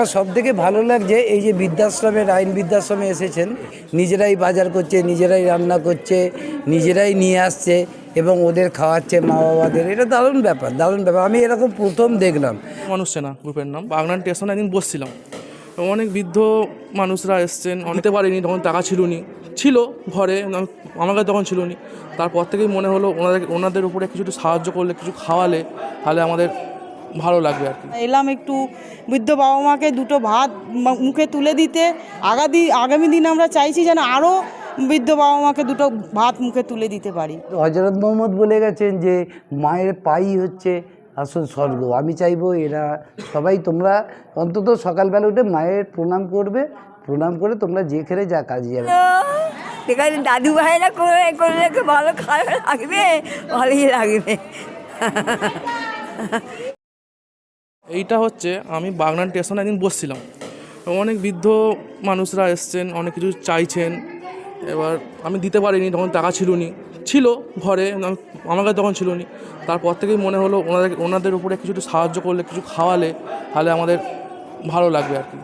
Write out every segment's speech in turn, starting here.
আমার সব থেকে ভালো লাগছে এই যে বৃদ্ধাশ্রমের আইন বৃদ্ধাশ্রমে এসেছেন, নিজেরাই বাজার করছে, নিজেরাই রান্না করছে, নিজেরাই নিয়ে আসছে এবং ওদের খাওয়াচ্ছে মা বাবাদের এটা দারুণ ব্যাপার দারুণ ব্যাপার। আমি এরকম প্রথম দেখলাম। মানুষ সেনা গ্রুপের নাম। বাগনান স্টেশনে একদিন বসছিলাম। অনেক বৃদ্ধ মানুষরা এসছেন অনেকতে পারিনি তখন টাকা ছিল নি ছিল ঘরে আমি- আমার কাছে তখন ছিল নি তারপর থেকেই মনে হলো, ওনাদের ওনাদের উপরে কিছু সাহায্য করলে, কিছু খাওয়ালে, তাহলে আমাদের ভালো লাগবে আর কি। এলাম একটু বৃদ্ধ বাবা মাকে দুটো ভাত মুখে তুলে দিতে। আগামী আগামী দিন আমরা চাইছি যেন আরও বৃদ্ধ বাবা মাকে দুটো ভাত মুখে তুলে দিতে পারি। হজরত মোহাম্মদ বলে গেছেন যে মায়ের পাই হচ্ছে আসল স্বর্গ। আমি চাইব এরা সবাই তোমরা অন্তত সকালবেলা উঠে মায়ের প্রণাম করবে। প্রণাম করে তোমরা যেখানে যা কাজে যাবে। এখানে দাদু ভাইরা করে করলে কি ভালো খারাপ লাগবে ভালোই লাগবে। এইটা হচ্ছে আমি বাগনান স্টেশনে একদিন বসছিলাম। অনেক বৃদ্ধ মানুষরা এসছেন, অনেক কিছু চাইছেন। এবার আমি দিতে পারিনি, তখন টাকা ছিল নি ছিল ঘরে আমার কাছে তখন ছিল নি তারপর থেকেই মনে হলো ওনাদের ওনাদের উপরে কিছু একটু সাহায্য করলে, কিছু খাওয়ালে, তাহলে আমাদের ভালো লাগবে আর কি।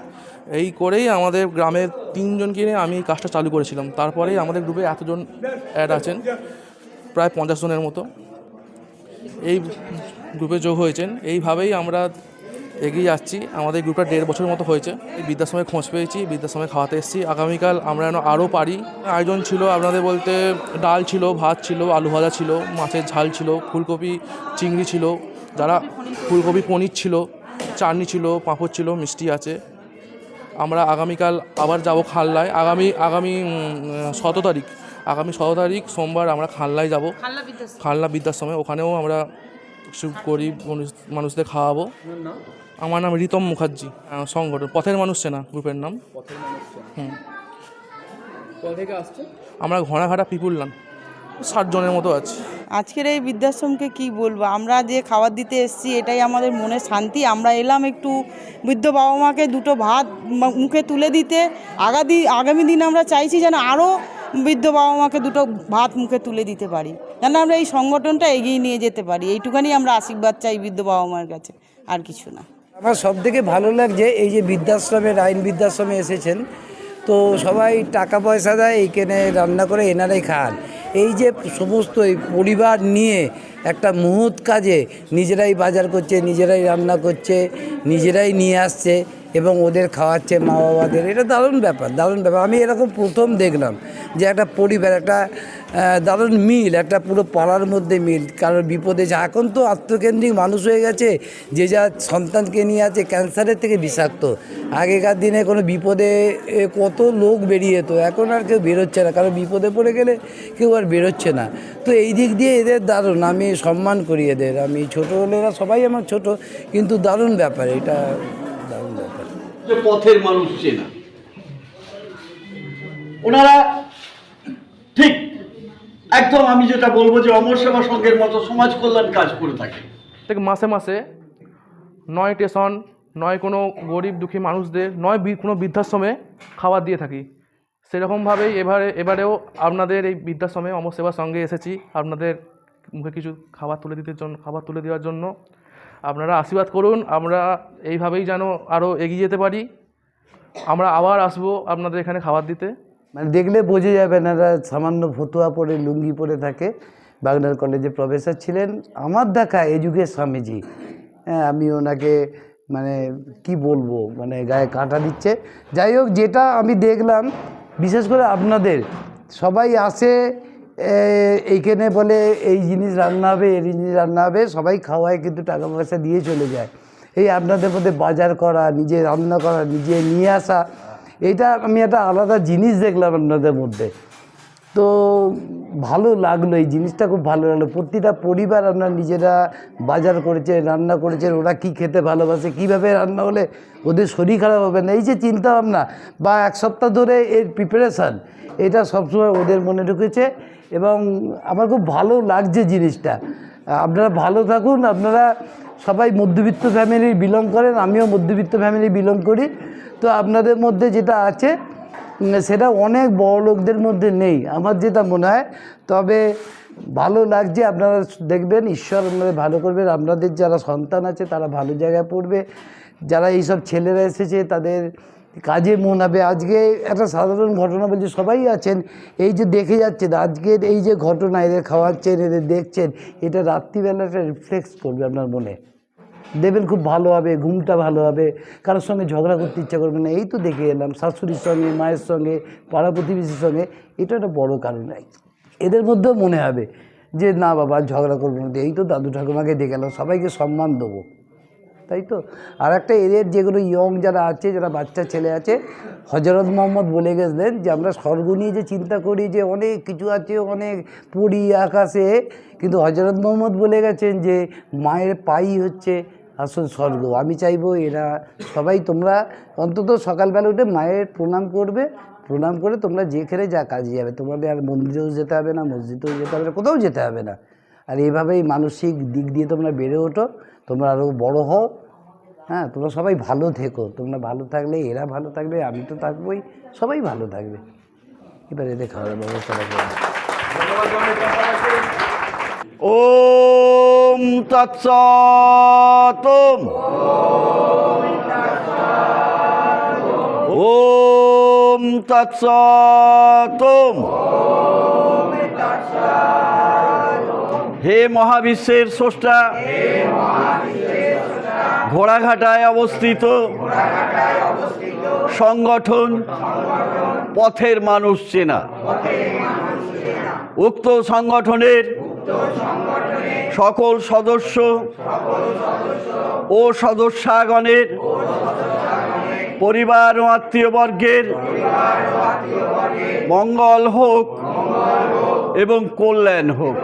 এই করেই আমাদের গ্রামের তিনজনকে নিয়ে আমি কাজটা চালু করেছিলাম। তারপরেই আমাদের গ্রুপে এতজন অ্যাড আছেন, প্রায় পঞ্চাশ জনের মতো। এই গ্রুপে যোগ হয়েছেন এইভাবেই আমরা এগিয়ে যাচ্ছি আমাদের গ্রুপটা দেড় বছর মতো হয়েছে। বৃদ্ধাশ্রমে খোঁজ পেয়েছি বৃদ্ধাশ্রমে খাওয়াতে এসেছি। আগামীকাল আমরা যেন আরও পারি। আয়োজন ছিল আপনাদের বলতে ডাল ছিল ভাত ছিল আলু ভাজা ছিল মাছের ঝাল ছিল ফুলকপি চিংড়ি ছিল যারা ফুলকপি পনির ছিল চাটনি ছিল পাঁপড় ছিল মিষ্টি আছে। আমরা আগামীকাল আবার যাব খাললায়। আগামী আগামী সতেরো তারিখ আগামী সতেরো তারিখ সোমবার আমরা খাললায় যাব। খালনা বৃদ্ধাশ্রমে। ওখানেও আমরা কিছু গরিব মানুষ- মানুষদের খাওয়াবো। আমার নাম রিতম মুখার্জি সংগঠন পথের মানুষ সেনা গ্রুপের নাম। হুম। আমরা ঘোড়াঘাটা পিপুললাম ষাট জনের মতো আছি। আজকের এই বৃদ্ধাশ্রমকে কি বলব? আমরা যে খাবার দিতে এসেছি এটাই আমাদের মনে শান্তি। আমরা এলাম একটু বৃদ্ধ বাবা মাকে দুটো ভাত মুখে তুলে দিতে। আগামী আগামী দিন আমরা চাইছি যেন আরও বৃদ্ধ বাবা মাকে দুটো ভাত মুখে তুলে দিতে পারি। যেন আমরা এই সংগঠনটা এগিয়ে নিয়ে যেতে পারি। এইটুখানি আমরা আশীর্বাদ চাই বৃদ্ধ বাবা মার কাছে, আর কিছু না। আমার সব থেকে ভালো লাগছে এই যে বৃদ্ধাশ্রমে, আইন বৃদ্ধাশ্রমে এসেছেন, তো সবাই টাকা পয়সা দেয়, এইখানে রান্না করে এনারাই খান। এই যে সমস্ত এই পরিবার নিয়ে একটা মুহূর্ত কাজে নিজেরাই বাজার করছে, নিজেরাই রান্না করছে, নিজেরাই নিয়ে আসছে এবং ওদের খাওয়াচ্ছে মা বাবাদের এটা দারুণ ব্যাপার দারুণ ব্যাপার। আমি এরকম প্রথম দেখলাম যে একটা পরিবার, একটা দারুণ মিল, একটা পুরো পাড়ার মধ্যে মিল কারোর বিপদে যা, এখন তো আত্মকেন্দ্রিক মানুষ হয়ে গেছে, যে যা সন্তানকে নিয়ে আছে ক্যান্সারের থেকে বিষাক্ত। আগেকার দিনে কোনো বিপদে কত লোক বেরিয়ে যেত, এখন আর কেউ বেরোচ্ছে না, কারণ বিপদে পড়ে গেলে কেউ আর বেরোচ্ছে না। তো এই দিক দিয়ে এদের দারুণ, আমি সম্মান করি এদের, আমি ছোটো হলে এরা সবাই আমার ছোট, কিন্তু দারুণ ব্যাপার এটা। দারুণ ব্যাপার। যে পথের মানুষ চেনা ওনারা ঠিক একদম আমি যেটা বলব যে অমর সেবা সংঘের মতো সমাজ কল্যাণ কাজ করে থাকে। থেকে মাসে মাসে নয় স্টেশন নয় কোনো গরিব দুঃখী মানুষদের নয় কোনো বৃদ্ধাশ্রমে খাবার দিয়ে থাকি। সেরকমভাবেই এবারে এবারেও আপনাদের এই বৃদ্ধাশ্রমে অমর সেবার সঙ্গে এসেছি। আপনাদের মুখে কিছু খাবার তুলে দিতে জন্য খাবার তুলে দেওয়ার জন্য আপনারা আশীর্বাদ করুন, আমরা এইভাবেই যেন আরও এগিয়ে যেতে পারি। আমরা আবার আসব আপনাদের এখানে খাবার দিতে। মানে দেখলে বোঝা যাবে না সামান্য ফতুয়া পরে, লুঙ্গি পরে থাকে। বাগনার কলেজে প্রফেসর ছিলেন আমার দেখা এ স্বামীজি। হ্যাঁ আমি ওনাকে মানে কি বলব মানে গায়ে কাঁটা দিচ্ছে। যাই হোক, যেটা আমি দেখলাম, বিশেষ করে আপনাদের, সবাই আসে এইখানে বলে এই জিনিস রান্না হবে, এই জিনিস রান্না হবে, সবাই খাওয়ায় কিন্তু টাকা পয়সা দিয়ে চলে যায়। এই আপনাদের মধ্যে বাজার করা, নিজে রান্না করা, নিজে নিয়ে আসা এটা আমি একটা আলাদা জিনিস দেখলাম আপনাদের মধ্যে। তো ভালো লাগল, এই জিনিসটা খুব ভালো লাগল। প্রতিটা পরিবার আপনার নিজেরা বাজার করেছে, রান্না করেছেন ওরা কি খেতে ভালোবাসে, কীভাবে রান্না হলে ওদের শরীর খারাপ হবে না, এই যে চিন্তা ভাবনা, বা এক সপ্তাহ ধরে এর প্রিপারেশান এটা সবসময় ওদের মনে ঢুকেছে এবং আমার খুব ভালো লাগছে জিনিসটা। আপনারা ভালো থাকুন, আপনারা সবাই মধ্যবিত্ত ফ্যামিলি বিলং করেন, আমিও মধ্যবিত্ত ফ্যামিলি বিলং করি। তো আপনাদের মধ্যে যেটা আছে সেটা অনেক বড় লোকদের মধ্যে নেই। আমার যেটা মনে হয়, তবে ভালো লাগছে আপনারা দেখবেন, ঈশ্বর আপনাদের ভালো করবেন আপনাদের যারা সন্তান আছে, তারা ভালো জায়গায় পড়বে। যারা এইসব ছেলেরা এসেছে, তাদের কাজে মন হবে। আজকে একটা সাধারণ ঘটনা বলছে, সবাই আছেন, এই যে দেখে যাচ্ছেন, আজকের এই যে ঘটনা, এদের খাওয়াচ্ছেন, এদের দেখছেন, এটা রাত্রিবেলাটা রিফ্লেক্স করবে আপনার মনে। দেবেন খুব ভালো হবে, ঘুমটা ভালো হবে, কারোর সঙ্গে ঝগড়া করতে ইচ্ছা করবে না, এই তো দেখে এলাম, শাশুড়ির সঙ্গে, মায়ের সঙ্গে, পাড়া প্রতিবেশীর সঙ্গে, এটা একটা বড় কারণ এদের মধ্যেও মনে হবে যে, না বাবা, ঝগড়া করব না। এই তো দাদু ঠাকুমাকে দেখে এলাম, সবাইকে সম্মান দেবো। তাই তো? আর একটা এদের যেগুলো ইয়ং যারা আছে, যারা বাচ্চা ছেলে আছে, হজরত মোহাম্মদ বলে গেছিলেন যে, আমরা স্বর্গ নিয়ে যে চিন্তা করি যে, অনেক কিছু আছে, অনেক পড়ি আকাশে। কিন্তু হজরত মোহাম্মদ বলে গেছেন যে, মায়ের পাই হচ্ছে আসল স্বর্গ। আমি চাইব এরা সবাই তোমরা অন্তত সকালবেলা উঠে মায়ের প্রণাম করবে। প্রণাম করে তোমরা যেখানে যা কাজে যাবে। তোমাদের আর মন্দিরেও যেতে হবে না, মসজিদেও যেতে হবে না, কোথাও যেতে হবে না। আর এইভাবেই মানসিক দিক দিয়ে তোমরা বেড়ে ওঠো। তোমরা আরও বড় হও। হ্যাঁ তোমরা সবাই ভালো থেকো। তোমরা ভালো থাকলে, এরা ভালো থাকবে, আমি তো থাকবোই, সবাই ভালো থাকবে। এবার এদের খাওয়ার ব্যবস্থা রাখবে ওম তৎসতম। ওম তৎসতম। হে মহাবিশ্বের স্রষ্টা। ঘোড়াঘাটায় অবস্থিত সংগঠন পথের মানুষ চেনা। উক্ত সংগঠনের সকল সদস্য ও সদস্যাগণের পরিবার ও আত্মীয়বর্গের মঙ্গল হোক এবং কল্যাণ হোক।